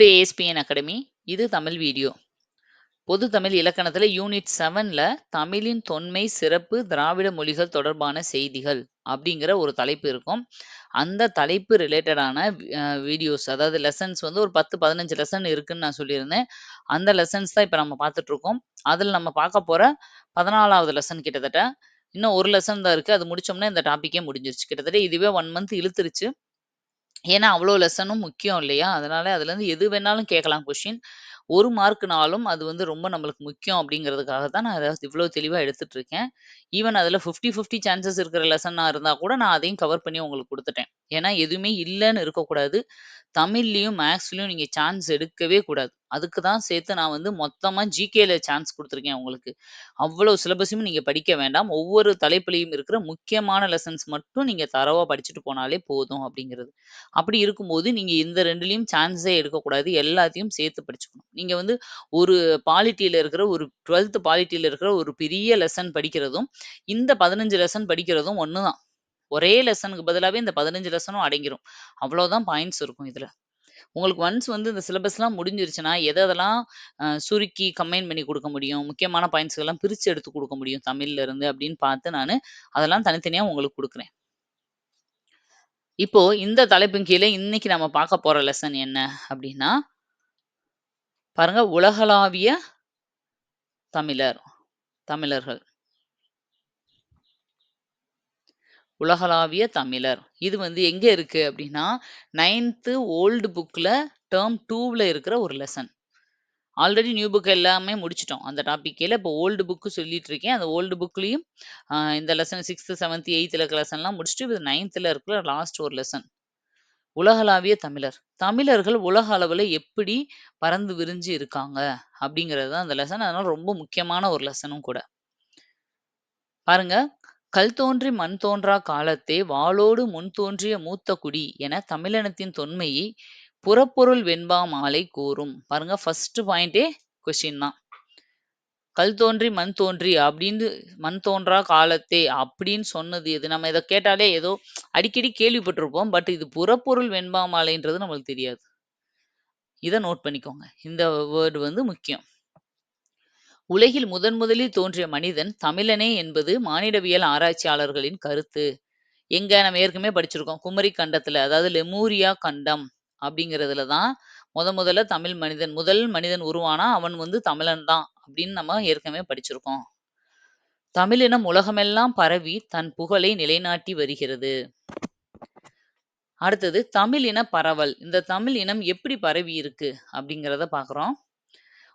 To ASPN academy இது Tamil video. பொது தமிழ் இலக்கணத்தில் யூனிட் செவனில் தமிழின் தொன்மை சிறப்பு திராவிட மொழிகள் தொடர்பான செய்திகள் அப்படிங்கிற ஒரு தலைப்பு இருக்கும். அந்த தலைப்பு ரிலேட்டடான வீடியோஸ் அதாவது லெசன்ஸ் வந்து ஒரு பத்து பதினஞ்சு லெசன் இருக்குன்னு நான் சொல்லியிருந்தேன். அந்த லெசன்ஸ் தான் இப்போ நம்ம பார்த்துட்டு இருக்கோம் அதில் நம்ம பார்க்க போகிற பதினாலாவது லெசன் கிட்டத்தட்ட இன்னும் ஒரு லெசன் தான் இருக்குது அது முடிச்சோம்னா இந்த டாப்பிக்கே முடிஞ்சிருச்சு. கிட்டத்தட்ட இதுவே ஒன் மந்த் இழுத்துருச்சு. ஏன்னா அவ்வளோ லெசனும் முக்கியம் இல்லையா? அதனால அதுலேருந்து எது வேணாலும் கேட்கலாம் கொஸ்டின். 1 மார்க்னாலும் அது வந்து ரொம்ப நம்மளுக்கு முக்கியம் அப்படிங்கிறதுக்காக தான் நான் அத இவ்வளோ தெளிவா எடுத்துட்டு இருக்கேன். ஈவன் அதில 50, 50 சான்ஸஸ் இருக்கிற லெசனாக இருந்தா கூட நான் அதையும் கவர் பண்ணி உங்களுக்கு குடுத்துட்டேன். ஏன்னா எதுவுமே இல்லன்னு இருக்கக்கூடாது. தமிழ்லயும், மேத்ஸ்லயும் நீங்க சான்ஸ் எடுக்கவே கூடாது. அதுக்கு தான் சேர்த்து நான் வந்து மொத்தமா ஜிகேல சான்ஸ் கொடுத்துருக்கேன் உங்களுக்கு. அவ்வளோ சிலபஸையும் நீங்க படிக்க வேண்டாம். ஒவ்வொரு தலைப்புலையும் இருக்கிற முக்கியமான லெசன்ஸ் மட்டும் நீங்க தரவா படிச்சுட்டு போனாலே போதும் அப்படிங்கிறது. அப்படி இருக்கும்போது நீங்க இந்த ரெண்டுலேயும் சான்ஸே எடுக்கக்கூடாது. எல்லாத்தையும் சேர்த்து படிச்சுக்கணும். நீங்க வந்து ஒரு பாலிட்டியில் இருக்கிற ஒரு டுவெல்த் பாலிட்டியில் இருக்கிற ஒரு பெரிய லெசன் படிக்கிறதும், இந்த 15 லெசன் படிக்கிறதும் ஒன்று தான். ஒரே லெசனுக்கு பதிலாகவே இந்த 15 லெசனும் அடங்கிடும் அவ்வளோதான் பாயிண்ட்ஸ் இருக்கும் இதில் உங்களுக்கு ஒன்ஸ் வந்து இந்த சிலபஸ்லாம் முடிஞ்சிருச்சுன்னா, எத எதெல்லாம் அ சுருக்கி கம்பைன் பண்ணி கொடுக்க முடியும், முக்கியமான பாயிண்ட்ஸ்கள்லாம் பிரிச்சு எடுத்து கொடுக்க முடியும் தமிழ்ல இருந்து அப்படின்னு பார்த்து நானு அதெல்லாம் தனித்தனியா உங்களுக்கு கொடுக்குறேன் இப்போ இந்த தலைப்பின் கீழே இன்னைக்கு நம்ம பார்க்க போற லெசன் என்ன அப்படின்னா பாருங்க உலகளாவிய தமிழர், தமிழர்கள். உலகளாவிய தமிழர். இது வந்து எங்க இருக்கு அப்படின்னா, நைன்த்து ஓல்டு புக்ல டேர்ம் டூவில் இருக்கிற ஒரு லெசன். ஆல்ரெடி நியூ புக் எல்லாமே முடிச்சிட்டோம் அந்த டாப்பிக்கில் இப்போ ஓல்டு புக்கு சொல்லிட்டு இருக்கேன். அந்த ஓல்டு புக்லேயும் இந்த லெசன் 6த், 7த், 8த்ல இருக்கிற லெசன்லாம் முடிச்சுட்டு இது நைன்த்தில் இருக்கிற லாஸ்ட் ஒரு லெசன். உலகளாவிய தமிழர். தமிழர்கள் உலக அளவில் எப்படி பறந்து விரிஞ்சு இருக்காங்க அப்படிங்கிறது தான் அந்த லெசன். அதனால ரொம்ப முக்கியமான ஒரு லெசனும் கூட. பாருங்க. கல் தோன்றி மண் தோன்றா காலத்தே வாளோடு முன் தோன்றிய மூத்த குடி என தமிழினத்தின் தொன்மையை புறப்பொருள் வெண்பா மாலை கூறும். பாருங்க ஃபர்ஸ்ட் பாயிண்டே கொஸ்டின் தான். கல் தோன்றி மண் தோன்றி அப்படின்னு மண் தோன்றா காலத்தே அப்படின்னு சொன்னது எது? நம்ம இதை கேட்டாலே ஏதோ அடிக்கடி கேள்விப்பட்டிருப்போம். பட் இது புறப்பொருள் வெண்பா மாலைன்றது நம்மளுக்கு தெரியாது. இதை நோட் பண்ணிக்கோங்க. இந்த வேர்டு வந்து முக்கியம். உலகில் முதன் முதலில் தோன்றிய மனிதன் தமிழனே என்பது மானிடவியல் ஆராய்ச்சியாளர்களின் கருத்து. எங்க நம்ம ஏற்கனவே படிச்சிருக்கோம். குமரி கண்டத்துல அதாவது லெமூரியா கண்டம் அப்படிங்கிறதுல தான் முத முதல்ல தமிழ் மனிதன் முதல் மனிதன் உருவானா அவன் வந்து தமிழன் தான் அப்படின்னு நம்ம ஏற்கனவே படிச்சிருக்கோம். தமிழினம் உலகமெல்லாம் பரவி தன் புகழை நிலைநாட்டி வருகிறது. அடுத்தது தமிழ் இன பரவல். இந்த தமிழ் இனம் எப்படி பரவி இருக்கு அப்படிங்கிறத பாக்குறோம்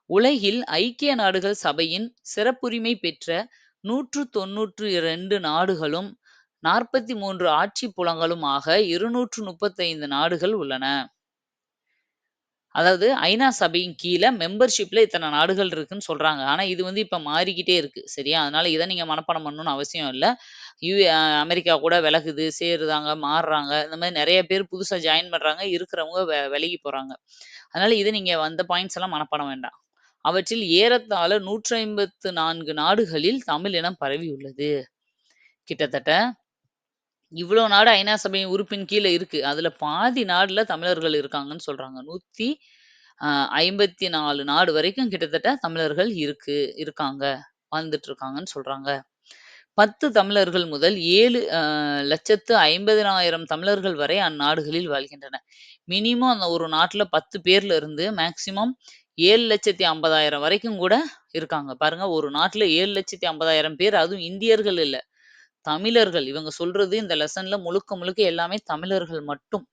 உலகில் ஐக்கிய நாடுகள் சபையின் சிறப்புரிமை பெற்ற 192 நாடுகளும், நாற்பத்தி மூன்று ஆட்சி புலங்களும் ஆக 235 நாடுகள் உள்ளன. அதாவது ஐநா சபையின் கீழ மெம்பர்ஷிப்ல இத்தனை நாடுகள் இருக்குன்னு சொல்றாங்க. ஆனா இது வந்து இப்ப மாறிக்கிட்டே இருக்கு. சரியா? அதனால இத நீங்க மனப்பாடம் பண்ணணும்னு அவசியம் இல்ல. யூ அமெரிக்கா கூட விலகுது, சேருதாங்க, மாறுறாங்க. இந்த மாதிரி நிறைய பேர் புதுசா ஜாயின் பண்றாங்க. இருக்கிறவங்க விலகி போறாங்க. அதனால இத நீங்க அந்த பாயிண்ட்ஸ் எல்லாம் மனப்பாடம் வேண்டாம். அவற்றில் ஏறத்தாழ 154 நாடுகளில் தமிழ் இனம் பரவியுள்ளது. கிட்டத்தட்ட இவ்வளோ நாடு ஐநா சபையின் உறுப்பின் கீழ இருக்கு. அதுல பாதி நாடுல தமிழர்கள் இருக்காங்கன்னு சொல்றாங்க. நூத்தி ஐம்பத்தி நாலு நாடு வரைக்கும் கிட்டத்தட்ட தமிழர்கள் இருக்கு இருக்காங்க. வாழ்ந்துட்டு இருக்காங்கன்னு சொல்றாங்க. 10 தமிழர்கள் முதல் ஏழு லட்சத்து 50,000 தமிழர்கள் வரை அந்நாடுகளில் வாழ்கின்றனர். மினிமம் அந்த ஒரு நாட்டுல 10 பேர்ல இருந்து மேக்சிமம் ஏழு லட்சத்தி ஐம்பதாயிரம் வரைக்கும் கூட இருக்காங்க. பாருங்க ஒரு நாட்டுல 7,50,000 பேர் அதுவும் இந்தியர்கள் இல்ல. தமிழர்கள். இவங்க சொல்றது இந்த லெசன்ல முழுக்க முழுக்க எல்லாமே தமிழர்கள் மட்டும்.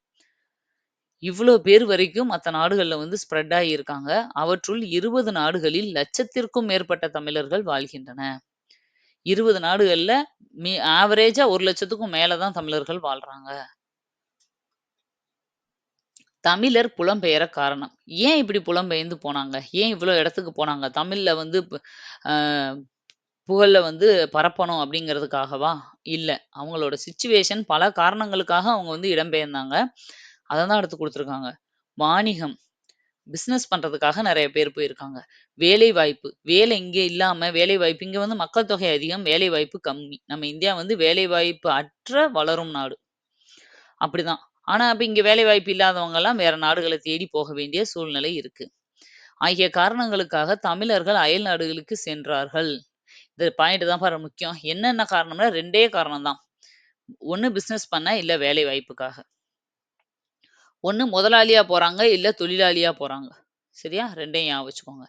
இவ்வளோ பேர் வரைக்கும் மற்ற நாடுகள்ல வந்து ஸ்ப்ரெட் ஆகியிருக்காங்க அவற்றுள் 20 நாடுகளில் லட்சத்திற்கும் மேற்பட்ட தமிழர்கள் வாழ்கின்றன. 20 நாடுகள்ல மி ஆவரேஜா 1,00,000த்துக்கும் மேல தான் தமிழர்கள் வாழ்றாங்க. தமிழர் புலம்பெயர காரணம். ஏன் இப்படி புலம்பெயர்ந்து போனாங்க? ஏன் இவ்வளோ இடத்துக்கு போனாங்க? தமிழ்ல வந்து ப அ புகழ வந்து பரப்பணும் அப்படிங்கிறதுக்காகவா? இல்ல. அவங்களோட சிச்சுவேஷன் பல காரணங்களுக்காக அவங்க வந்து இடம்பெயர்ந்தாங்க. அத தான் எடுத்து குடுத்துருக்காங்க. வாணிகம், பிசினஸ் பண்றதுக்காக நெறைய பேர் போயிருக்காங்க. வேலைவாய்ப்பு, வேலை இங்க இல்லாம வேலைவாய்ப்பு இங்க வந்து மக்கள் தொகை அதிகம், வேலைவாய்ப்பு கம்மி. நம்ம இந்தியா வந்து வேலைவாய்ப்பு அற்ற வளரும் நாடு. அப்படிதான். ஆனா, அப்ப இங்க வேலைவாய்ப்பு இல்லாதவங்கலாம் வேற நாடுகளை தேடி போக வேண்டிய சூழ்நிலை இருக்கு. ஆகிய காரணங்களுக்காக தமிழர்கள் அயல் நாடுகளுக்கு சென்றார்கள். இந்த பாயிண்ட் தான் பாரு முக்கியம். என்னென்ன காரணம்னா ரெண்டே காரணம் தான். ஒண்ணு பிசினஸ் பண்ண, இல்ல வேலை வாய்ப்புக்காக. ஒண்ணு முதலாளியா போறாங்க, இல்ல தொழிலாளியா போறாங்க. சரியா? ரெண்டையும் ஞாபகம் வச்சுக்கோங்க.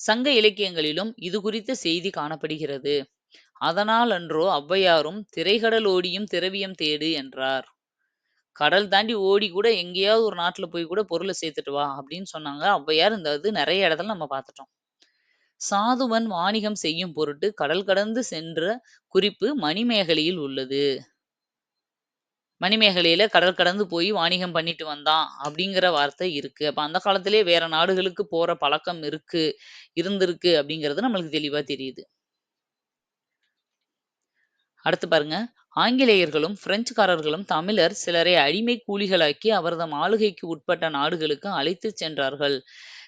சங்க இலக்கியங்களிலும் இது குறித்த செய்தி காணப்படுகிறது. அதனால் அன்றோ ஔவையாரும் "திரைகடல் ஓடியும் திரவியம் தேடு" என்றார். கடல் தாண்டி ஓடி கூட எங்கேயாவது ஒரு நாட்டுல போய் கூட பொருளை சேர்த்துட்டு வா அப்படின்னு சொன்னாங்க ஔவையார். இந்த இது நிறைய இடத்துல நம்ம பார்த்துட்டோம். சாதுவன் வாணிகம் செய்யும் பொருட்டு கடல் கடந்து சென்ற குறிப்பு மணிமேகலையில் உள்ளது. மணிமேகலையில கடல் கடந்து போய் வாணிகம் பண்ணிட்டு வந்தான் அப்படிங்கிற வார்த்தை இருக்கு. அப்ப அந்த காலத்திலேயே வேற நாடுகளுக்கு போற பழக்கம் இருக்கு, இருந்திருக்கு அப்படிங்கிறது நம்மளுக்கு தெளிவா தெரியுது. அடுத்து பாருங்க. ஆங்கிலேயர்களும், பிரெஞ்சுக்காரர்களும் தமிழர் சிலரை அடிமை கூலிகளாக்கி அவர்தம் ஆளுகைக்கு உட்பட்ட நாடுகளுக்கு அழைத்து சென்றார்கள்.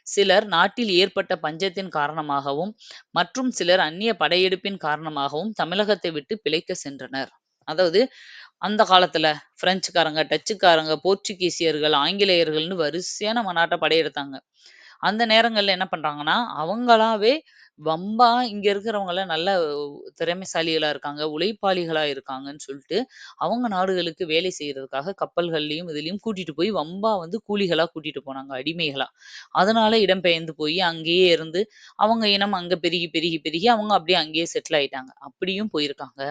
சிலர் நாட்டில் ஏற்பட்ட பஞ்சத்தின் காரணமாகவும், மற்றும் சிலர் அந்நிய படையெடுப்பின் காரணமாகவும் தமிழகத்தை விட்டு பிழைக்க சென்றனர். அதாவது அந்த காலத்துல பிரெஞ்சுக்காரங்க, டச்சுக்காரங்க, போர்ச்சுகீசியர்கள், ஆங்கிலேயர்கள்னு வரிசையா நம்ம நாட்டை படையெடுத்தாங்க. அந்த நேரங்கள்ல என்ன பண்றாங்கன்னா, அவங்களாவே வம்பா இங்க இருக்கிறவங்கலாம் நல்ல திறமைசாலிகளா இருக்காங்க, உழைப்பாளிகளா இருக்காங்கன்னு சொல்லிட்டு, அவங்க நாடுகளுக்கு வேலை செய்றதுக்காக கப்பல்கள்லயும், இதுலயும் கூட்டிட்டு போய் வம்பா வந்து கூலிகளா கூட்டிட்டு போனாங்க, அடிமைகளா. அதனால இடம்பெயர்ந்து போய் அங்கேயே இருந்து, அவங்க இனம் அங்க பெருகி, பெருகி, பெருகி அவங்க அப்படியே அங்கேயே செட்டில் ஆயிட்டாங்க. அப்படியும் போயிருக்காங்க.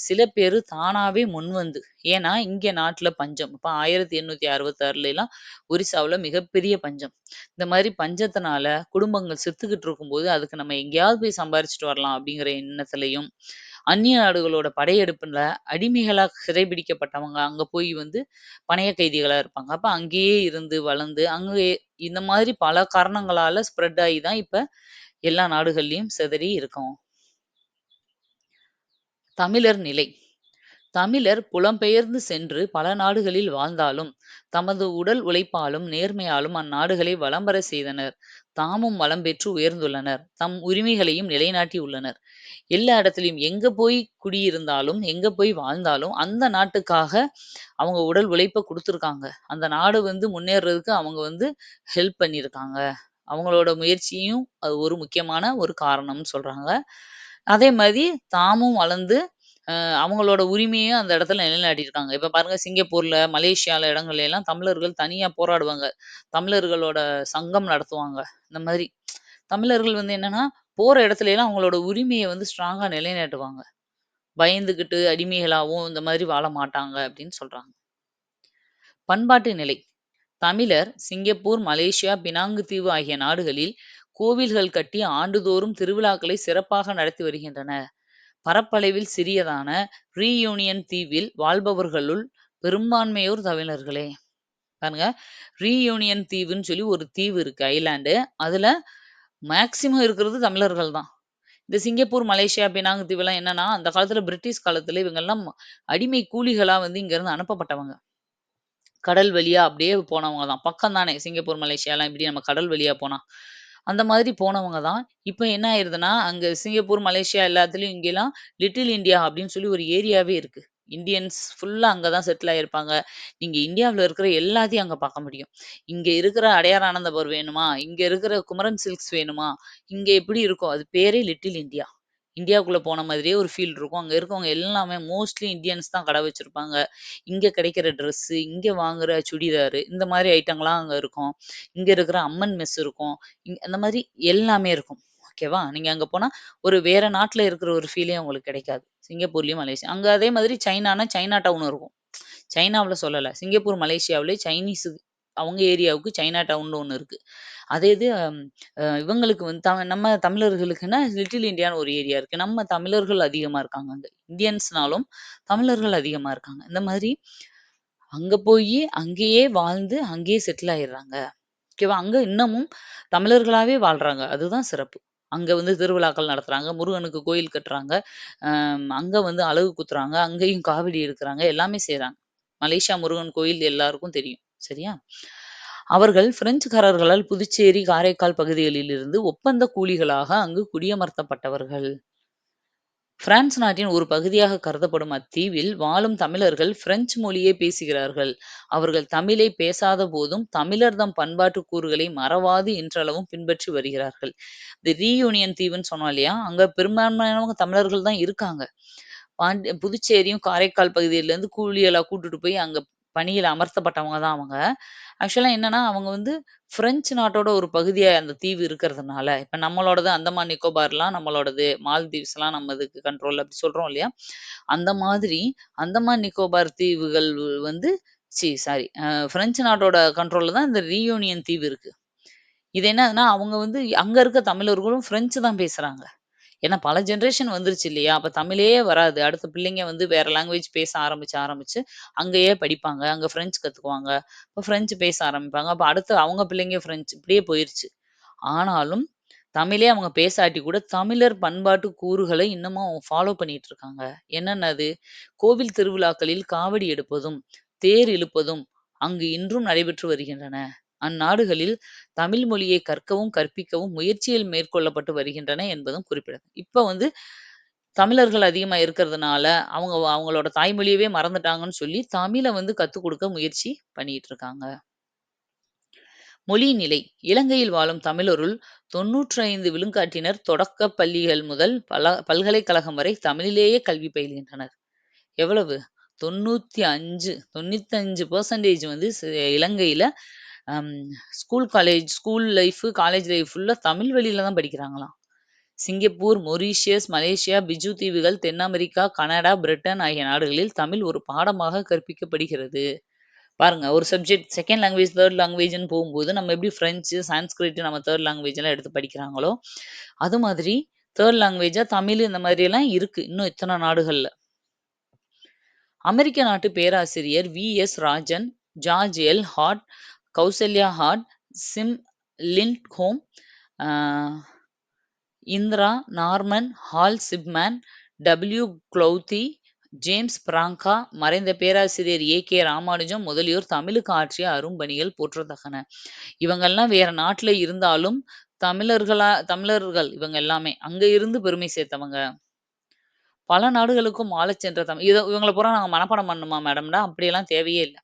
சில பேரு தானாவே முன்வந்து ஏன்னா இங்க நாட்டுல பஞ்சம். இப்ப 1866லலாம் ஒரிசாவுல மிகப்பெரிய பஞ்சம். இந்த மாரி பஞ்சத்தினால குடும்பங்கள் செத்துக்கிட்டு இருக்கும்போது, அதுக்கு நம்ம எங்கேயாவது போய் சம்பாரிச்சுட்டு வரலாம் அப்படிங்கிற எண்ணத்துலையும் அந்நிய நாடுகளோட படையெடுப்புல அடிமைகளாக சிறைபிடிக்கப்பட்டவங்க அங்க போய் வந்து பணைய கைதிகளா இருப்பாங்க. அப்ப அங்கேயே இருந்து வளர்ந்து, அங்கேயே இந்த மாதிரி பல காரணங்களால ஸ்ப்ரெட் ஆகி தான் இப்ப எல்லா நாடுகள்லயும் சிதறி இருக்கோம். தமிழர் நிலை தமிழர் புலம்பெயர்ந்து சென்று பல நாடுகளில் வாழ்ந்தாலும், தமது உடல் உழைப்பாலும், நேர்மையாலும் அந்நாடுகளை வளம்பர செய்தனர். தாமும் வளம் பெற்று உயர்ந்துள்ளனர். தம் உரிமைகளையும் நிலைநாட்டி உள்ளனர். எல்லா இடத்துலயும் எங்க போய் குடியிருந்தாலும், எங்க போய் வாழ்ந்தாலும், அந்த நாட்டுக்காக அவங்க உடல் உழைப்பை கொடுத்துருக்காங்க அந்த நாடு வந்து முன்னேறுறதுக்கு அவங்க வந்து ஹெல்ப் பண்ணியிருக்காங்க. அவங்களோட முயற்சியும் அது ஒரு முக்கியமான ஒரு காரணம்னு சொல்றாங்க. அதே மாதிரி தாமும் வளர்ந்து அ அவங்களோட உரிமையும் அந்த இடத்துல நிலைநாட்டியிருக்காங்க. இப்ப பாருங்க சிங்கப்பூர்ல, மலேசியால இடங்கள்ல எல்லாம் தமிழர்கள் தனியா போராடுவாங்க. தமிழர்களோட சங்கம் நடத்துவாங்க. இந்த மாதிரி தமிழர்கள் வந்து என்னன்னா, போற இடத்துல எல்லாம் அவங்களோட உரிமைய வந்து ஸ்ட்ராங்கா நிலைநாட்டுவாங்க. பயந்துகிட்டு அடிமைகளாவும் இந்த மாதிரி வாழ மாட்டாங்க அப்படின்னு சொல்றாங்க. பண்பாட்டு நிலை தமிழர் சிங்கப்பூர், மலேசியா, பினாங்கு தீவு ஆகிய நாடுகளில் கோவில்கள் கட்டி ஆண்டுதோறும் திருவிழாக்களை சிறப்பாக நடத்தி வருகின்றனர். பரப்பளவில் சிறியதான ரீயூனியன் தீவில் வாழ்பவர்களுள் பெரும்பான்மையோர் தமிழர்களே. பாருங்க ரீயூனியன் தீவுன்னு சொல்லி ஒரு தீவு இருக்கு ஐலாண்டு அதுல மேக்சிமம் இருக்கிறது தமிழர்கள் தான். இந்த சிங்கப்பூர், மலேசியா, பினாங்கு தீவெல்லாம் என்னன்னா, அந்த காலத்துல பிரிட்டிஷ் காலத்துல இவங்கெல்லாம் அடிமை கூலிகளா வந்து இங்க இருந்து அனுப்பப்பட்டவங்க. கடல் வழியா அப்படியே போனவங்க தான். பக்கம் தானே சிங்கப்பூர், மலேசியாலாம் இப்படி நம்ம கடல் வழியா போனா. அந்த மாதிரி போனவங்க தான். இப்ப என்ன ஆயிருதுன்னா, அங்க சிங்கப்பூர், மலேசியா எல்லாத்துலயும் இங்கெல்லாம் லிட்டில் இந்தியா அப்படின்னு சொல்லி ஒரு ஏரியாவே இருக்கு. இந்தியன்ஸ் ஃபுல்லா அங்க தான் செட்டில் ஆயிருப்பாங்க. நீங்க இந்தியாவுல இருக்கிற எல்லாத்தையும் அங்க பார்க்க முடியும். இங்க இருக்கிற அடையார் ஆனந்தபவர் வேணுமா? இங்க இருக்கிற குமரன் சில்க்ஸ் வேணுமா? இங்க எப்படி இருக்கும்? அது பேரே லிட்டில் இந்தியா. இந்தியாவுக்குள்ளே போன மாதிரியே ஒரு ஃபீல் இருக்கும். அங்கே இருக்கவங்க எல்லாமே மோஸ்ட்லி இந்தியன்ஸ் தான் கடை வச்சுருப்பாங்க இங்கே கிடைக்கிற ட்ரெஸ்ஸு, இங்கே வாங்குற சுடிதாரு, இந்த மாதிரி ஐட்டங்கள்லாம் அங்கே இருக்கும். இங்கே இருக்கிற அம்மன் மெஸ் இருக்கும். இங் அந்த மாதிரி எல்லாமே இருக்கும். ஓகேவா? நீங்கள் அங்கே போனால் ஒரு வேற நாட்டில் இருக்கிற ஒரு ஃபீலே உங்களுக்கு கிடைக்காது. சிங்கப்பூர்லேயும் மலேசியா அங்கே அதே மாதிரி சைனானா சைனா டவுன் இருக்கும். சைனாவில் சொல்லலை சிங்கப்பூர், மலேசியாவிலே சைனீஸு அவங்க ஏரியாவுக்கு சைனா டவுன்னு ஒண்ணு இருக்கு. அதே இது அ இவங்களுக்கு வந்து த நம்ம தமிழர்களுக்குன்னா லிட்டில் இந்தியான்னு ஒரு ஏரியா இருக்கு. நம்ம தமிழர்கள் அதிகமா இருக்காங்க அங்க. இந்தியன்ஸ்னாலும் தமிழர்கள் அதிகமா இருக்காங்க. இந்த மாதிரி அங்க போயி அங்கேயே வாழ்ந்து, அங்கேயே செட்டில் ஆயிடுறாங்க. ஓகேவா? அங்க இன்னமும் தமிழர்களாவே வாழ்றாங்க. அதுதான் சிறப்பு. அங்க வந்து திருவிழாக்கள் நடத்துறாங்க. முருகனுக்கு கோயில் கட்டுறாங்க. அ அங்க வந்து அலகு குத்துறாங்க. அங்கேயும் காவடி எடுக்குறாங்க. எல்லாமே செய்றாங்க. மலேசியா முருகன் கோயில் எல்லாருக்கும் தெரியும். சரியா? அவர்கள் பிரெஞ்சுக்காரர்களால் புதுச்சேரி, காரைக்கால் பகுதிகளிலிருந்து ஒப்பந்த கூலிகளாக அங்கு குடியமர்த்தப்பட்டவர்கள். பிரான்ஸ் நாட்டின் ஒரு பகுதியாக கருதப்படும் அத்தீவில் வாழும் தமிழர்கள் பிரெஞ்சு மொழியை பேசுகிறார்கள். அவர்கள் தமிழை பேசாத போதும், தமிழர் தம் பண்பாட்டு கூறுகளை மறவாது இன்றளவும் பின்பற்றி வருகிறார்கள். இந்த ரீயூனியன் தீவுன்னு சொன்னோம் இல்லையா? அங்க பெரும்பான்மையானவங்க தமிழர்கள் தான் இருக்காங்க. பாண்டி புதுச்சேரியும், காரைக்கால் பகுதியிலேருந்து கூலியெல்லாம் கூட்டுட்டு போய் அங்க பணியில அமர்த்தப்பட்டவங்க தான் அவங்க. ஆக்சுவலா என்னன்னா, அவங்க வந்து பிரெஞ்சு நாட்டோட ஒரு பகுதியா அந்த தீவு இருக்கிறதுனால, இப்ப நம்மளோடது அந்தமான் நிக்கோபார்லாம் நம்மளோடது, மால்தீவ்ஸ்லாம் நம்மதுக்கு கண்ட்ரோல் அப்படி சொல்றோம் இல்லையா? அந்த மாதிரி அந்தமான் நிக்கோபார் தீவுகள் வந்து சி சாரி அ பிரெஞ்சு நாட்டோட கண்ட்ரோல்ல தான் இந்த ரீயூனியன் தீவு இருக்கு. இது என்னதுன்னா, அவங்க வந்து அங்க இருக்க தமிழர்களும் பிரெஞ்சு தான் பேசுறாங்க. ஏன்னா பல ஜெனரேஷன் வந்துருச்சு இல்லையா? அப்ப தமிழே வராது. அடுத்த பிள்ளைங்க வந்து வேற லாங்குவேஜ் பேச ஆரம்பிச்சு, ஆரம்பிச்சு அங்கேயே படிப்பாங்க. அங்க பிரெஞ்சு கத்துக்குவாங்க. அப்ப பிரெஞ்சு பேச ஆரம்பிப்பாங்க. அப்ப அடுத்து அவங்க பிள்ளைங்க பிரெஞ்சு இப்படியே போயிருச்சு. ஆனாலும் தமிழே அவங்க பேசாட்டி கூட தமிழர் பண்பாட்டு கூறுகளை இன்னமும் அவங்க ஃபாலோ பண்ணிட்டு இருக்காங்க. என்னென்னது? கோவில் திருவிழாக்களில் காவடி எடுப்பதும், தேர் இழுப்பதும் அங்கு இன்றும் நடைபெற்று வருகின்றன. அந்நாடுகளில் தமிழ் மொழியை கற்கவும், கற்பிக்கவும் முயற்சிகள் மேற்கொள்ளப்பட்டு வருகின்றன என்பதும் குறிப்பிடத்தக்கது. இப்ப வந்து தமிழர்கள் அதிகமா இருக்கிறதுனால, அவங்க அவங்களோட தாய்மொழியவே மறந்துட்டாங்கன்னு சொல்லி, தமிழ வந்து கத்துக் குடுக்க முயற்சி பண்ணிட்டு இருக்காங்க. மொழி நிலை இலங்கையில் வாழும் தமிழருள் 95 விழுக்காட்டினர் தொடக்கப் பள்ளிகள் முதல் பல பல்கலைக்கழகம் வரை தமிழிலேயே கல்வி பயில்கின்றனர். எவ்வளவு? 95 95% வந்து ஸ் இலங்கையில school, college school life, college life ஃபுல்லாக தமிழ் வழியில் தான் படிக்கிறாங்களாம். சிங்கப்பூர், மொரீஷியஸ், மலேசியா, பிஜு தீவுகள், தென் அமெரிக்கா, கனடா, பிரிட்டன் ஆகிய நாடுகளில் தமிழ் ஒரு பாடமாக கற்பிக்கப்படுகிறது. பாருங்க ஒரு சப்ஜெக்ட் செகண்ட் லாங்குவேஜ், தேர்ட் லாங்குவேஜ்னு போகும்போது நம்ம எப்படி பிரெஞ்சு, சான்ஸ்கிரிட் நம்ம தேர்ட் லாங்குவேஜ்லாம் எடுத்து படிக்கிறாங்களோ, அது மாதிரி தேர்ட் லாங்குவேஜா தமிழ் இந்த மாதிரியெல்லாம் இருக்கு. இன்னும் இத்தனை நாடுகள்ல. அமெரிக்க நாட்டு பேராசிரியர் V. S. Rajan, George L. Hart Kausalya Hart, Sim Lindholm, home Indira, Norman, Hal Schiffman, W. Clothey, James பிராங்கா, மறைந்த பேராசிரியர் ஏ. கே. ராமானுஜம் முதலியோர் தமிழுக்கு ஆற்றிய அரும்பணிகள் போற்றத்தக்கன. இவங்கெல்லாம் வேற நாட்டுல இருந்தாலும் தமிழர்களா தமிழர்கள் இவங்க எல்லாமே. அங்க இருந்து பெருமை சேர்த்தவங்க. பல நாடுகளுக்கும் ஆளச் சென்ற தமிழ் இதை இவங்களை பூரா நாங்க மனப்பாடம் பண்ணணுமா மேடம்னா, அப்படியெல்லாம் தேவையே இல்லை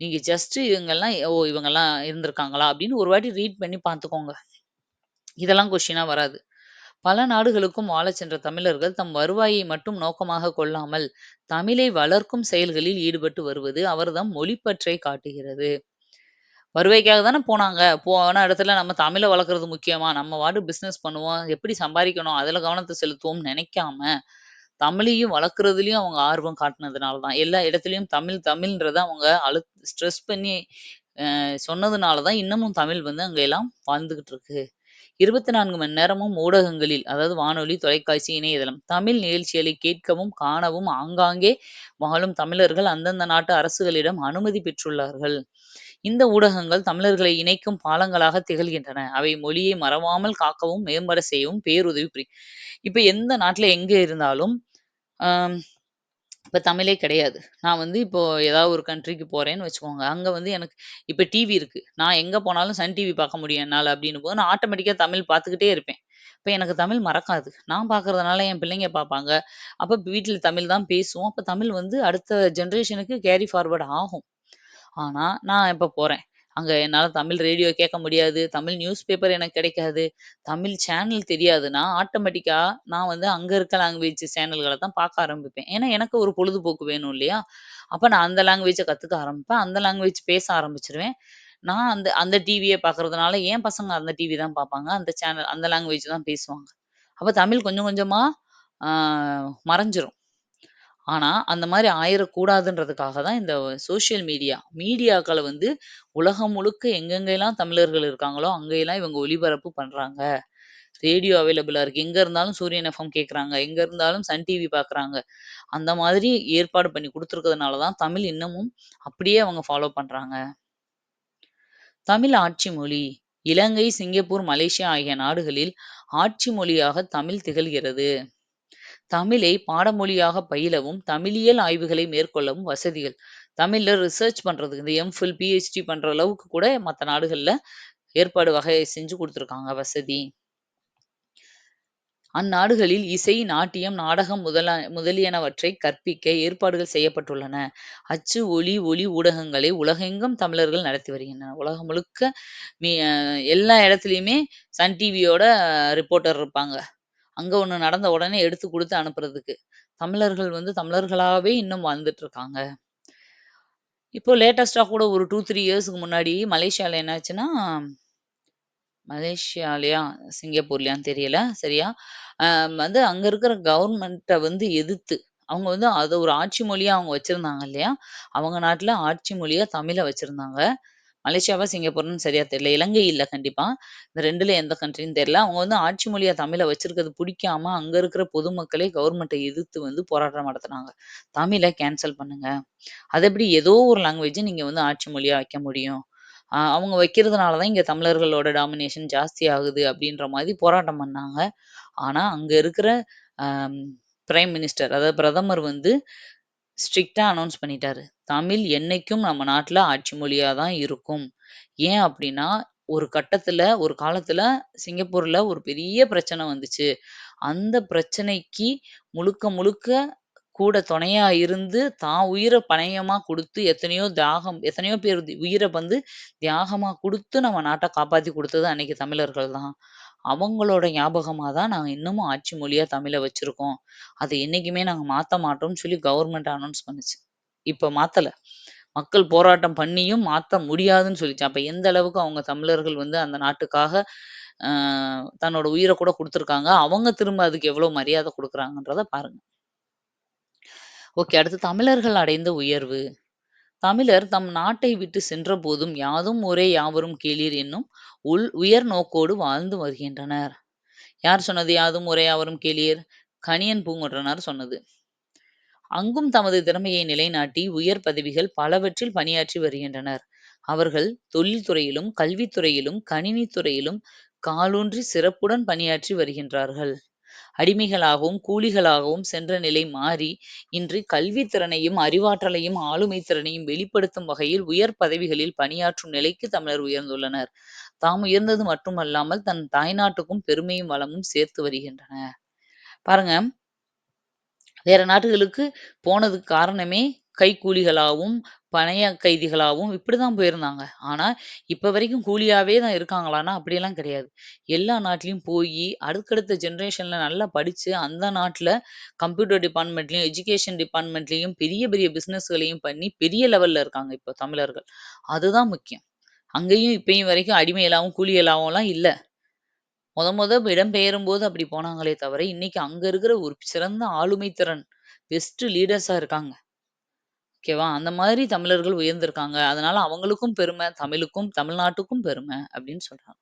நீங்க ஜஸ்ட் இவங்கெல்லாம் ஓ! இவங்கெல்லாம் இருந்திருக்காங்களா? அப்படின்னு ஒரு வாட்டி ரீட் பண்ணி பார்த்துக்கோங்க. இதெல்லாம் கொஸ்டினா வராது. பல நாடுகளுக்கும் வாழச் சென்ற தமிழர்கள் தம் வருவாயை மட்டும் நோக்கமாக கொள்ளாமல், தமிழை வளர்க்கும் செயல்களில் ஈடுபட்டு வருவது அவர்தம் மொழிப்பற்றை காட்டுகிறது. வருவாய்க்காக தானே போனாங்க. போன இடத்துல நம்ம தமிழ வளர்க்குறது முக்கியமா? நம்ம வாட்டு பிசினஸ் பண்ணுவோம். எப்படி சம்பாதிக்கணும் அதுல கவனத்தை செலுத்துவோம்னு நினைக்காம, தமிழையும் வளர்க்குறதுலையும் அவங்க ஆர்வம் காட்டினதுனால தான். எல்லா இடத்துலயும் தமிழ் தமிழ்ன்றத அவங்க அழு ஸ்ட்ரெஸ் பண்ணி சொன்னதுனால தான் இன்னமும் தமிழ் வந்து அங்கெல்லாம் வாழ்ந்துகிட்டு இருக்கு. 24 மணி நேரமும் ஊடகங்களில் அதாவது வானொலி, தொலைக்காட்சி, இணையதளம் தமிழ் நிகழ்ச்சிகளை கேட்கவும், காணவும் ஆங்காங்கே வாழும் தமிழர்கள் அந்தந்த நாட்டு அரசுகளிடம் அனுமதி பெற்றுள்ளார்கள். இந்த ஊடகங்கள் தமிழர்களை இணைக்கும் பாலங்களாக திகழ்கின்றன. அவை மொழியை மறவாமல் காக்கவும், மேம்பட செய்யவும் பேருதவி புரி இப்ப எந்த நாட்டுல எங்க இருந்தாலும், இப்போ தமிழே கிடையாது. நான் வந்து இப்போ ஏதாவது ஒரு கண்ட்ரிக்கு போறேன்னு வச்சுக்கோங்க. அங்க வந்து எனக்கு இப்ப டிவி இருக்கு. நான் எங்க போனாலும் சன் டிவி பார்க்க முடியும் என்னால அப்படின்னும்போது, நான் ஆட்டோமேட்டிக்கா தமிழ் பார்த்துக்கிட்டே இருப்பேன். அப்ப எனக்கு தமிழ் மறக்காது. நான் பார்க்கறதுனால என் பிள்ளைங்க பார்ப்பாங்க. அப்ப வீட்ல தமிழ் தான் பேசுவோம். அப்ப தமிழ் வந்து அடுத்த ஜென்ரேஷனுக்கு கேரி ஃபார்வர்ட் ஆகும். ஆனா, நான் இப்ப போறேன். அங்க என்னால தமிழ் ரேடியோ கேட்க முடியாது. தமிழ் நியூஸ் பேப்பர் எனக்கு கிடைக்காது. தமிழ் சேனல் தெரியாதுன்னா, ஆட்டோமேட்டிக்கா நான் வந்து அங்க இருக்க லாங்குவேஜ் சேனல்கள தான் பார்க்க ஆரம்பிப்பேன். ஏன்னா, எனக்கு ஒரு பொழுதுபோக்கு வேணும் இல்லையா? அப்ப நான் அந்த லாங்குவேஜ கத்துக்க ஆரம்பிப்பேன். அந்த லாங்குவேஜ் பேச ஆரம்பிச்சுருவேன். நான் அந்த அந்த டிவிய பார்க்கறதுனால, என் பசங்க அந்த டிவி தான் பார்ப்பாங்க. அந்த சேனல் அந்த லாங்குவேஜ் தான் பேசுவாங்க. அப்ப தமிழ் கொஞ்சம் கொஞ்சமா ஆ மறைஞ்சிரும். ஆனா, அந்த மாரி ஆயிறக்கூடாதுன்றதுக்காக தான் இந்த சோசியல் மீடியா, மீடியாக்கள வந்து உலகம் முழுக்க எங்கெங்கெல்லாம் தமிழர்கள் இருக்காங்களோ, அங்கெல்லாம் இவங்க ஒளிபரப்பு பண்றாங்க. ரேடியோ அவைலபிளா இருக்கு. எங்க இருந்தாலும் சூரியன் எஃப்எம் கேட்கறாங்க. எங்க இருந்தாலும் சன் டிவி பார்க்குறாங்க. அந்த மாதிரி ஏற்பாடு பண்ணி குடுத்துருக்கிறதுனால தான் தமிழ் இன்னமும் அப்படியே அவங்க ஃபாலோ பண்றாங்க. தமிழ் ஆட்சி மொழி இலங்கை, சிங்கப்பூர், மலேசியா ஆகிய நாடுகளில் ஆட்சி மொழியாக தமிழ் திகழ்கிறது. தமிழை பாடமொழியாக பயிலவும், தமிழியல் ஆய்வுகளை மேற்கொள்ளவும் வசதிகள். தமிழில் ரிசர்ச் பண்றதுக்கு இந்த எம்.ஃபில், பி.ஹெச்.டி பண்ணுற அளவுக்கு கூட மற்ற நாடுகளில் ஏற்பாடு வகை செஞ்சு கொடுத்துருக்காங்க வசதி. அந்நாடுகளில் இசை, நாட்டியம், நாடகம் முதலா முதலியனவற்றை கற்பிக்க ஏற்பாடுகள் செய்யப்பட்டுள்ளன. அச்சு, ஒளி ஒளி ஊடகங்களை உலகெங்கும் தமிழர்கள் நடத்தி வருகின்றனர். உலகம் முழுக்க மி எல்லா இடத்துலையுமே சன் டிவியோட ரிப்போர்ட்டர் இருப்பாங்க. அங்க ஒண்ணு நடந்த உடனே எடுத்து குடுத்து அனுப்புறதுக்கு. தமிழர்கள் வந்து தமிழர்களாவே இன்னும் வாழ்ந்துட்டு இருக்காங்க. இப்போ லேட்டஸ்ட்டா கூட ஒரு 2, 3 இயர்ஸ்க்கு முன்னாடி மலேசியால என்ன ஆச்சுன்னா மலேசியாலயா? சிங்கப்பூர்லயான்னு தெரியல சரியா. அ வந்து அங்க இருக்கிற கவர்மெண்ட்ட வந்து எதிர்த்து, அவங்க வந்து அத ஒரு ஆட்சி மொழியா அவங்க வச்சிருந்தாங்க இல்லையா? அவங்க நாட்டுல ஆட்சி மொழியா தமிழ வச்சிருந்தாங்க. மலேசியாவா, சிங்கப்பூர்னு சரியா தெரியல. இலங்கை இல்ல கண்டிப்பா. இந்த ரெண்டுல எந்த கண்ட்ரின்னு தெரியல. அவங்க வந்து ஆட்சி மொழியா தமிழை வச்சிருக்கிறது புடிக்காம, அங்க இருக்கிற பொதுமக்களே கவர்மெண்ட்டை எதிர்த்து வந்து போராட்டம் நடத்துனாங்க. தமிழ கேன்சல் பண்ணுங்க. அது எப்படி ஏதோ ஒரு லாங்குவேஜ் நீங்க வந்து ஆட்சி மொழியா வைக்க முடியும்? அவங்க வைக்கிறதுனால தான் இங்க தமிழர்களோட டாமினேஷன் ஜாஸ்தி ஆகுது அப்படின்ற மாதிரி போராட்டம் பண்ணாங்க. ஆனா, அங்க இருக்கிற பிரைம் மினிஸ்டர் அதாவது பிரதமர் வந்து ஸ்ட்ரிக்ட்டா அனௌன்ஸ் பண்ணிட்டாரு. தமிழ் என்னைக்கும் நம்ம நாட்டுல ஆட்சி மொழியா தான் இருக்கும். ஏன் அப்படின்னா, ஒரு கட்டத்துல, ஒரு காலத்துல சிங்கப்பூர்ல ஒரு பெரிய பிரச்சனை வந்துச்சு. அந்த பிரச்சனைக்கு முழுக்க முழுக்க கூட துணையா இருந்து, தான் உயிர பணயமா குடுத்து எத்தனையோ தியாகம் எத்தனையோ பேர் உயிர வந்து தியாகமா குடுத்து நம்ம நாட்ட காப்பாத்தி குடுத்தது அன்னைக்கு தமிழர்கள் தான். அவங்களோட ஞாபகமா தான் நாங்க இன்னமும் ஆட்சி மொழியா தமிழ வச்சிருக்கோம். அத என்னைக்குமே நாங்க மாத்த மாட்டோம்ன்னு சொல்லி கவர்மெண்ட் அனௌன்ஸ் பண்ணுச்சு. இப்ப மாத்தல. மக்கள் போராட்டம் பண்ணியும் மாத்த முடியாதுன்னு சொல்லிச்சு. அப்ப எந்த அளவுக்கு அவங்க தமிழர்கள் வந்து அந்த நாட்டுக்காக அ தன்னோட உயிர கூட குடுத்துருக்காங்க. அவங்க திரும்ப அதுக்கு எவ்வளோ மரியாதை குடுக்குறாங்கன்றத பாருங்க. ஓகே. அடுத்து தமிழர்கள் அடைந்த உயர்வு. தமிழர் தம் நாட்டை விட்டு சென்றபோதும் யாதும் ஒரே யாவரும் கேளீர் என்னும் உள் உயர் நோக்கோடு வாழ்ந்து வருகின்றனர். யார் சொன்னது? யாதும் ஒரே யாவரும் கேளீர். கணியன் பூங்குன்றனார் சொன்னது. அங்கும் தமது திறமையை நிலைநாட்டி உயர் பதவிகள் பலவற்றில் பணியாற்றி வருகின்றனர். அவர்கள் தொழில்துறையிலும், கல்வித்துறையிலும், கணினித்துறையிலும் காலூன்றி சிறப்புடன் பணியாற்றி வருகின்றார்கள். அடிமைகளாகவும், கூலிகளாகவும் சென்ற நிலை மாறி, இன்று கல்வித் திறனையும், அறிவாற்றலையும், ஆளுமை திறனையும் வெளிப்படுத்தும் வகையில் உயர் பதவிகளில் பணியாற்றும் நிலைக்கு தமிழர் உயர்ந்துள்ளனர். தாம் உயர்ந்தது மட்டுமல்லாமல் தன் தாய்நாட்டுக்கும் பெருமையும், வளமும் சேர்த்து வருகின்றனர். பாருங்க. வேற நாட்டுகளுக்கு போனதுக்கு காரணமே கைக்கூலிகளாவும், பணைய கைதிகளாவும் இப்படிதான் போயிருந்தாங்க. ஆனா, இப்ப வரைக்கும் கூலியாவே தான் இருக்காங்களான்னா, அப்படியெல்லாம் கிடையாது. எல்லா நாட்டிலயும் போயி அடுத்தடுத்த ஜெனரேஷன்ல நல்லா படிச்சு, அந்த நாட்டுல கம்ப்யூட்டர் டிபார்ட்மெண்ட்லயும், எஜுகேஷன் டிபார்ட்மெண்ட்லயும் பெரிய பெரிய பிசினஸ்களையும் பண்ணி பெரிய லெவல்ல இருக்காங்க இப்ப தமிழர்கள். அதுதான் முக்கியம். அங்கேயும் இப்பயும் வரைக்கும் அடிமைகளாவும், இல்லை இல்ல. முத இடம்பெயரும் போது அப்படி போனாங்களே தவிர, இன்னைக்கு அங்க இருக்கிற ஒரு சிறந்த ஆளுமை திறன், பெஸ்ட் லீடர்ஸா இருக்காங்க. ஓகேவா? அந்த மாதிரி தமிழர்கள் உயர்ந்திருக்காங்க. அதனால அவங்களுக்கும் பெருமை, தமிழுக்கும் தமிழ்நாட்டுக்கும் பெருமை அப்படின்னு சொல்றாங்க.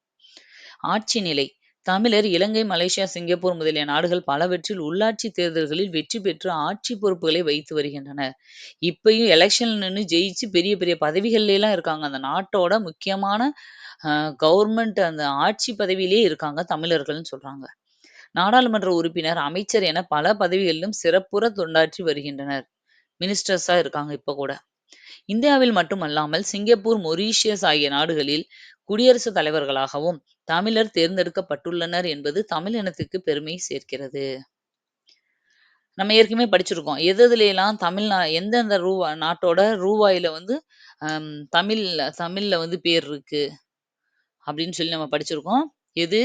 ஆட்சி நிலை. தமிழர் இலங்கை, மலேசியா, சிங்கப்பூர் முதலிய நாடுகள் பலவற்றில் உள்ளாட்சி தேர்தல்களில் வெற்றி பெற்று ஆட்சி பொறுப்புகளை வைத்து வருகின்றனர். இப்பயும் எலக்ஷன்ல நின்னு ஜெயிச்சு பெரிய பெரிய பதவிகள்லலாம் இருக்காங்க. அந்த நாட்டோட முக்கியமான அ கவர்மெண்ட் அந்த ஆட்சி பதவியிலேயே இருக்காங்க தமிழர்கள்ன்னு சொல்றாங்க. நாடாளுமன்ற உறுப்பினர், அமைச்சர் என பல பதவிகளிலும் சிறப்புற தொண்டாற்றி வருகின்றனர். மினிஸ்டர்ஸா இருக்காங்க இப்ப கூட. இந்தியாவில் மட்டுமல்லாமல் சிங்கப்பூர், மொரீஷியஸ் ஆகிய நாடுகளில் குடியரசுத் தலைவர்களாகவும் தமிழர் தேர்ந்தெடுக்கப்பட்டுள்ளனர் என்பது தமிழ் இனத்துக்கு பெருமை சேர்க்கிறது. நம்ம ஏற்கனவே படிச்சிருக்கோம். எது எதுலாம் தமிழ்நா எந்தெந்த ரூபா நாட்டோட ரூவாயில வந்து தமிழ் தமிழ்ல வந்து பேர் இருக்கு. அப்படின்னு சொல்லி நம்ம படிச்சிருக்கோம். எது?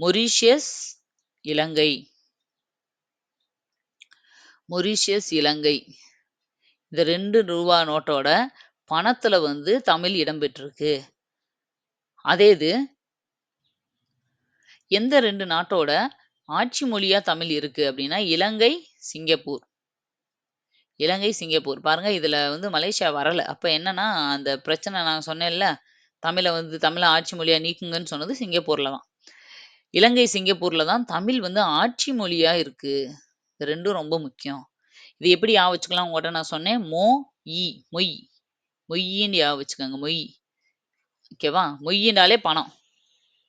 மொரீஷியஸ், இலங்கை. மொரீஷியஸ், இலங்கை. இந்த ரெண்டு ரூபா நோட்டோட பணத்துல வந்து தமிழ் இடம்பெற்றிருக்கு. அதே இது எந்த ரெண்டு நாட்டோட ஆட்சி மொழியா தமிழ் இருக்கு அப்படின்னா, இலங்கை, சிங்கப்பூர். இலங்கை, சிங்கப்பூர். பாருங்க இதுல வந்து மலேசியா வரல. அப்ப என்னன்னா, அந்த பிரச்சனை நான் சொன்னேன்ல, தமிழை வந்து தமிழை ஆட்சி மொழியா நீக்குங்கன்னு சொன்னது சிங்கப்பூர்ல தான். இலங்கை, சிங்கப்பூர்ல தான் தமிழ் வந்து ஆட்சி மொழியா இருக்கு. ரெண்டும் ரொம்ப முக்கியம். இது எப்படி ஞாபகம் வச்சுக்கலாம் உங்கட்ட நான் சொன்னேன். மோ இ மொய். மொய்யின்னு ஞாபகம் வச்சுக்கோங்க. மொய். ஓகேவா? மொய்யினாலே பணம்.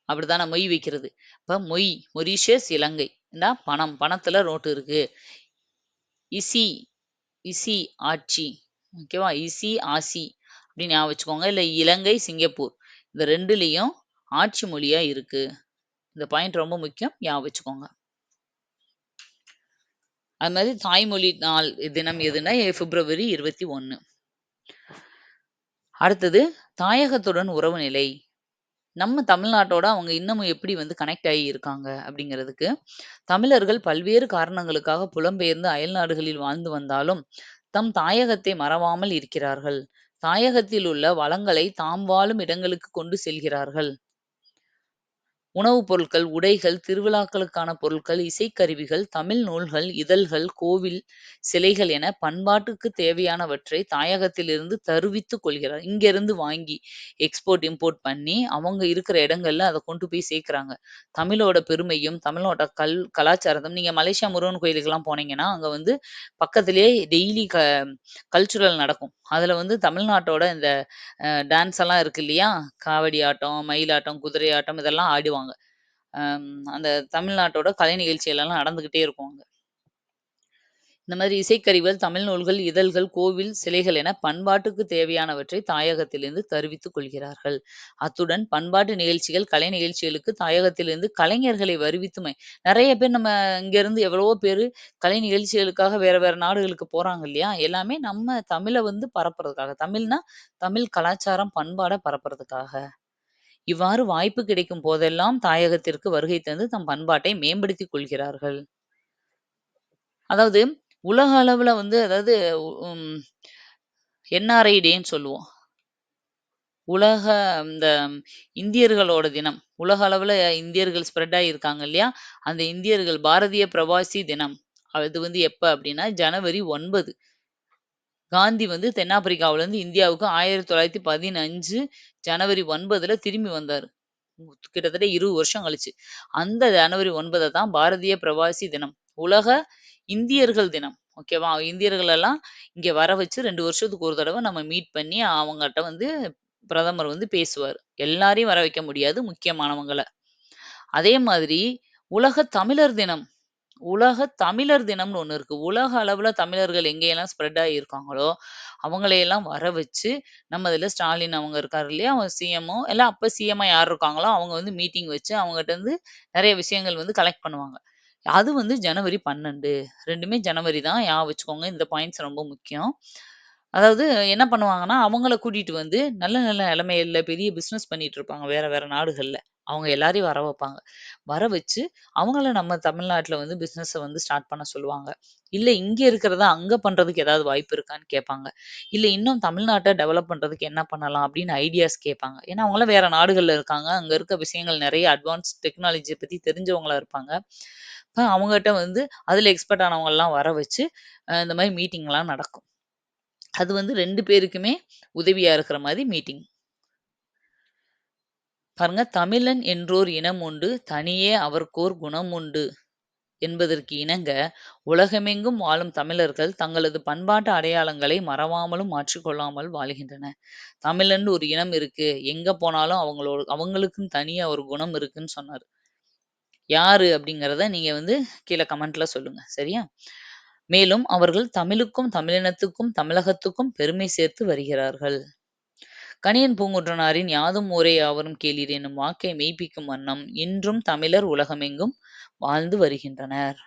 அப்படித்தானே மொய் வைக்கிறது. இப்போ மொய், மொரிஷியஸ் இலங்கை. என்ன பணம். பணத்தில் நோட்டு இருக்கு. இசி, இசி ஆட்சி. ஓகேவா? இசி, ஆசி அப்படின்னு ஞாபகம் வச்சுக்கோங்க. இல்லை இலங்கை, சிங்கப்பூர். இந்த ரெண்டுலேயும் ஆட்சி மொழியாக இருக்குது இந்த பாயிண்ட் ரொம்ப முக்கியம். ஞாபகம் வச்சுக்கோங்க. அது மாதிரி தாய்மொழி நாள் தினம் எதுன்னா பிப்ரவரி 21. அடுத்தது தாயகத்துடன் உறவு நிலை. நம்ம தமிழ்நாட்டோட அவங்க இன்னமும் எப்படி வந்து கனெக்ட் ஆகி இருக்காங்க அப்படிங்கிறதுக்கு, தமிழர்கள் பல்வேறு காரணங்களுக்காக புலம்பெயர்ந்து அயல்நாடுகளில் வாழ்ந்து வந்தாலும், தம் தாயகத்தை மறவாமல் இருக்கிறார்கள். தாயகத்தில் உள்ள வளங்களை தாம் வாழும் இடங்களுக்கு கொண்டு செல்கிறார்கள். உணவுப் பொருட்கள், உடைகள், திருவிழாக்களுக்கான பொருட்கள், இசைக்கருவிகள், தமிழ் நூல்கள், இதழ்கள், கோவில் சிலைகள் என பண்பாட்டுக்கு தேவையானவற்றை தாயகத்திலிருந்து தருவித்துக் கொள்கிறார். இங்கிருந்து வாங்கி எக்ஸ்போர்ட், இம்போர்ட் பண்ணி அவங்க இருக்கிற இடங்கள்ல அதை கொண்டு போய் சேர்க்கிறாங்க. தமிழோட பெருமையும், தமிழோட கல் கலாச்சாரத்தும் நீங்க மலேசியா முருகன் கோயிலுக்கெல்லாம் போனீங்கன்னா, அங்க வந்து பக்கத்திலேயே டெய்லி க கல்ச்சுரல் நடக்கும். அதுல வந்து தமிழ்நாட்டோட இந்த டான்ஸ் எல்லாம் இருக்கு இல்லையா? காவடி ஆட்டம், மயிலாட்டம், குதிரை ஆட்டம் இதெல்லாம் ஆடுவாங்க. அந்த தமிழ்நாட்டோட கலை நிகழ்ச்சிகள் எல்லாம் நடந்துகிட்டே இருக்கும் இந்த மாதிரி இசைக்கருவிகள், தமிழ் நூல்கள், இதழ்கள், கோவில் சிலைகள் என பண்பாட்டுக்கு தேவையானவற்றை தாயகத்திலிருந்து தருவித்துக் கொள்கிறார்கள். அத்துடன் பண்பாட்டு நிகழ்ச்சிகள், கலை நிகழ்ச்சிகளுக்கு தாயகத்திலிருந்து கலைஞர்களை வருவித்துமை நிறைய பேர் நம்ம இங்கிருந்து எவ்வளவோ பேர் கலை நிகழ்ச்சிகளுக்காக வேற வேற நாடுகளுக்கு போறாங்க இல்லையா? எல்லாமே நம்ம தமிழை வந்து பரப்புறதுக்காக. தமிழ்னா, தமிழ் கலாச்சாரம், பண்பாட பரப்புறதுக்காக. இவ்வாறு வாய்ப்பு கிடைக்கும் போதெல்லாம் தாயகத்திற்கு வருகை தந்து தம் பண்பாட்டை மேம்படுத்திக் கொள்கிறார்கள். அதாவது உலக அளவுல வந்து அதாவது ம் என்ஆர்ஐ டேன்னு சொல்லுவோம். உலக இந்த இந்தியர்களோட தினம். உலக அளவுல இந்தியர்கள் ஸ்ப்ரெட் ஆகியிருக்காங்க இல்லையா? அந்த இந்தியர்கள் பாரதிய பிரவாசி தினம். அது வந்து எப்ப அப்படின்னா, ஜனவரி ஒன்பது காந்தி வந்து தென்னாப்பிரிக்காவிலேருந்து இந்தியாவுக்கு 1915 ஜனவரி ஒன்பதுல திரும்பி வந்தாரு. கிட்டத்தட்ட 20 வருஷம் கழிச்சு. அந்த ஜனவரி ஒன்பதை தான் பாரதிய பிரவாசி தினம். உலக இந்தியர்கள் தினம். ஓகேவா? இந்தியர்கள் எல்லாம் இங்க வர வச்சு ரெண்டு வருஷத்துக்கு ஒரு தடவ நம்ம மீட் பண்ணி அவங்ககிட்ட வந்து பிரதமர் வந்து பேசுவாரு. எல்லாரையும் வர வைக்க முடியாது, முக்கியமானவங்கள. அதே மாதிரி உலக தமிழர் தினம். உலக தமிழர் தினம்னு ஒன்று இருக்கு. உலக அளவுல தமிழர்கள் எங்கேயெல்லாம் ஸ்ப்ரெட் ஆகியிருக்காங்களோ, அவங்களையெல்லாம் வர வச்சு, நம்ம இதில் ஸ்டாலின் அவங்க இருக்காரு இல்லையா? அவங்க சிஎம்ஓ எல்லாம் அப்போ சிஎம்மா யார் இருக்காங்களோ, அவங்க வந்து மீட்டிங் வச்சு அவங்ககிட்ட வந்து நிறைய விஷயங்கள் வந்து கலெக்ட் பண்ணுவாங்க. அது வந்து ஜனவரி 12. 2மே ஜனவரி தான். யா வச்சுக்கோங்க. இந்த பாயிண்ட்ஸ் ரொம்ப முக்கியம். அதாவது என்ன பண்ணுவாங்கன்னா, அவங்கள கூட்டிட்டு வந்து நல்ல நல்ல நிலைமையில பெரிய பிஸ்னஸ் பண்ணிட்டு இருப்பாங்க வேற வேற நாடுகள்ல. அவங்க எல்லாரையும் வர வைப்பாங்க. வர வச்சு அவங்கள நம்ம தமிழ்நாட்டுல வந்து பிசினஸ வந்து ஸ்டார்ட் பண்ண சொல்லுவாங்க. இல்ல இங்க இருக்கிறத அங்க பண்றதுக்கு ஏதாவது வாய்ப்பு இருக்கான்னு கேட்பாங்க. இல்ல இன்னும் தமிழ்நாட்ட டெவலப் பண்றதுக்கு என்ன பண்ணலாம் அப்படின்னு ஐடியாஸ் கேட்பாங்க. ஏன்னா அவங்கலாம் வேற நாடுகள்ல இருக்காங்க. அங்க இருக்க விஷயங்கள் நெறைய அட்வான்ஸ் டெக்னாலஜிய பத்தி தெரிஞ்சவங்களா இருப்பாங்க. அப்ப அவங்கட்ட வந்து அதுல எக்ஸ்பர்ட் ஆனவங்கலாம் வர வச்சு, அ இந்த மாரி மீட்டிங்லாம் நடக்கும். அது வந்து 2 பேருக்குமே உதவியா இருக்கிற மாரி மீட்டிங். பாருங்க, தமிழன் என்றோர் இனம் உண்டு. தனியே அவர்க்கோர் குணம் உண்டு என்பதற்கு இணங்க, உலகமெங்கும் வாழும் தமிழர்கள் தங்களது பண்பாட்டு அடையாளங்களை மறவாமலும், மாற்றிக்கொள்ளாமல் வாழ்கின்றனர். தமிழன் ஒரு இனம் இருக்கு. எங்க போனாலும் அவங்களோட அவங்களுக்கும் தனியா ஒரு குணம் இருக்குன்னு சொன்னார் யாரு அப்படிங்கிறத நீங்க வந்து கீழே கமெண்ட்ல சொல்லுங்க. சரியா? மேலும் அவர்கள் தமிழுக்கும், தமிழினத்துக்கும், தமிழகத்துக்கும் பெருமை சேர்த்து வருகிறார்கள். கணியன் பூங்குன்றனாரின் யாதும் ஊரே யாவரும் கேளீர் என்னும் வாக்கை மெய்ப்பிக்கும் வண்ணம் இன்றும் தமிழர் உலகமெங்கும் வாழ்ந்து வருகின்றனர்.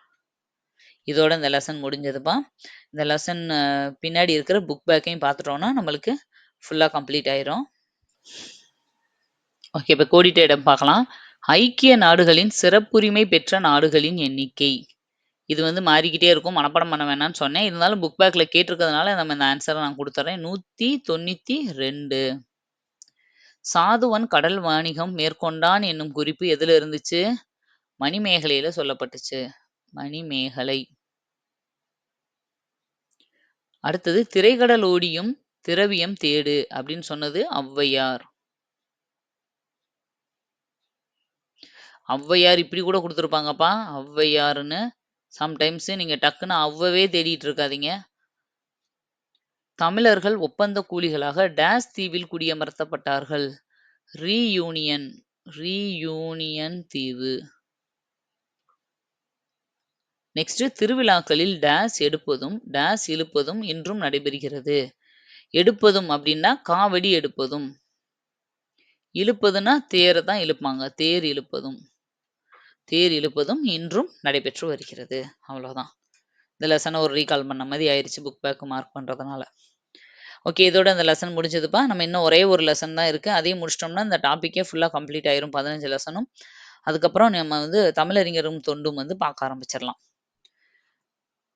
இதோட இந்த லெசன் முடிஞ்சதுப்பா. இந்த லெசன் பின்னாடி இருக்கிற புக் பேக்கையும் பார்த்துட்டோம்னா, நம்மளுக்கு ஃபுல்லாக கம்ப்ளீட் ஆயிரும். ஓகே. இப்போ கோடிட்ட இடம் பார்க்கலாம். ஐக்கிய நாடுகளின் சிறப்புரிமை பெற்ற நாடுகளின் எண்ணிக்கை. இது வந்து மாறிக்கிட்டே இருக்கும். மனப்பாடம் பண்ண வேணாம்னு சொன்னேன். இருந்தாலும் புக் பேக்கில் கேட்டிருக்கிறதுனால நம்ம இந்த ஆன்சரை நான் குடுத்துர்றேன். 192. சாதுவன் கடல் வாணிகம் மேற்கொண்டான் என்னும் குறிப்பு எதில் இருந்துச்சு? மணிமேகலையில சொல்லப்பட்டுச்சு. மணிமேகலை. அடுத்தது திரைக்கடல் ஓடியும் திரவியம் தேடு அப்படின்னு சொன்னது ஔவையார். ஔவையார் இப்படி கூட கொடுத்துருப்பாங்கப்பா ஔவையாருன்னு சம்டைம்ஸ் நீங்கள் டக்குன்னு அவ்வவே தேடிட்டு இருக்காதீங்க. தமிழர்கள் ஒப்பந்த கூலிகளாக டேஸ் தீவில் குடியமர்த்தப்பட்டார்கள். ரீயூனியன் ரீயூனியன் தீவு. நெக்ஸ்ட் திருவிழாக்களில் டேஸ் எடுப்பதும், டேஸ் இழுப்பதும் இன்றும் நடைபெறுகிறது. எடுப்பதும் அப்படின்னா காவடி எடுப்பதும். இழுப்பதுன்னா தேரை தான் இழுப்பாங்க. தேர் இழுப்பதும். தேர் இழுப்பதும் இன்றும் நடைபெற்று வருகிறது. அவ்வளோதான். இந்த லெசனை ஒரு ரீகால் பண்ண மாதிரி ஆயிருச்சு புக் பேக் மார்க் பண்றதுனால. ஓகே. இதோட இந்த லெசன் முடிஞ்சதுப்பா. நம்ம இன்னும் ஒரே ஒரு லெசன் தான் இருக்கு. அதையும் முடிச்சிட்டோம்னா இந்த டாப்பிக்கே ஃபுல்லா கம்ப்ளீட் ஆயிரும் 15 லெசனும். அதுக்கப்புறம் நம்ம வந்து தமிழறிஞரும் தொண்டும் வந்து பார்க்க ஆரம்பிச்சிடலாம்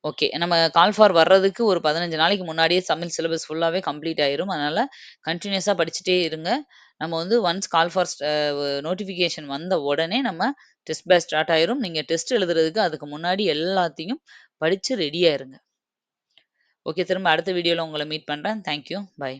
ஓகே. நம்ம கால் ஃபார் வர்றதுக்கு ஒரு 15 நாளைக்கு முன்னாடியே தமிழ் சிலபஸ் ஃபுல்லாவே கம்ப்ளீட் ஆயிரும். அதனால கண்டினியூஸாக படிச்சுட்டே இருங்க. நம்ம வந்து ஒன்ஸ் கால் ஃபார் நோட்டிஃபிகேஷன் வந்த உடனே நம்ம டெஸ்ட் பேட்ச் ஸ்டார்ட் ஆயிரும். நீங்க டெஸ்ட் எழுதுறதுக்கு அதுக்கு முன்னாடி எல்லாத்தையும் படிச்சு ரெடியா இருங்க. ஓகே. திரும்ப அடுத்த வீடியோல உங்களை மீட் பண்றேன். Thank you. பாய்.